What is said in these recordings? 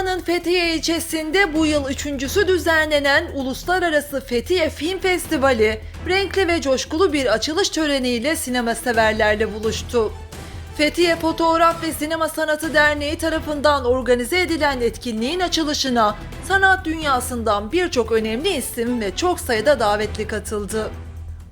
Muğla'nın Fethiye ilçesinde bu yıl üçüncüsü düzenlenen Uluslararası Fethiye Film Festivali renkli ve coşkulu bir açılış töreniyle sinema severlerle buluştu. Fethiye Fotoğraf ve Sinema Sanatı Derneği tarafından organize edilen etkinliğin açılışına sanat dünyasından birçok önemli isim ve çok sayıda davetli katıldı.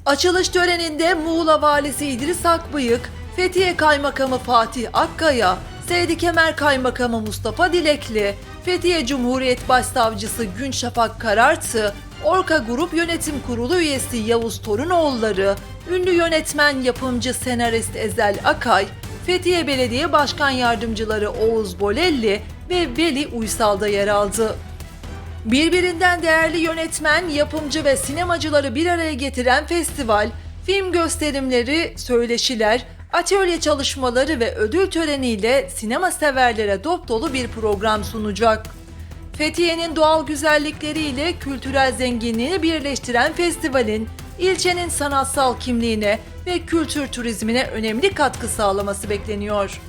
Açılış töreninde Muğla Valisi İdris Akbıyık, Fethiye Kaymakamı Fatih Akkaya, Seydi Kemer Kaymakamı Mustafa Dilekli, Fethiye Cumhuriyet Başsavcısı Günşafak Karartı, Orka Grup Yönetim Kurulu üyesi Yavuz Torunoğulları, ünlü yönetmen yapımcı senarist Ezel Akay, Fethiye Belediye Başkan Yardımcıları Oğuz Bolelli ve Veli Uysal da yer aldı. Birbirinden değerli yönetmen, yapımcı ve sinemacıları bir araya getiren festival, film gösterimleri, söyleşiler, atölye çalışmaları ve ödül töreniyle sinema severlere dop dolu bir program sunacak. Fethiye'nin doğal güzellikleriyle kültürel zenginliğini birleştiren festivalin ilçenin sanatsal kimliğine ve kültür turizmine önemli katkı sağlaması bekleniyor.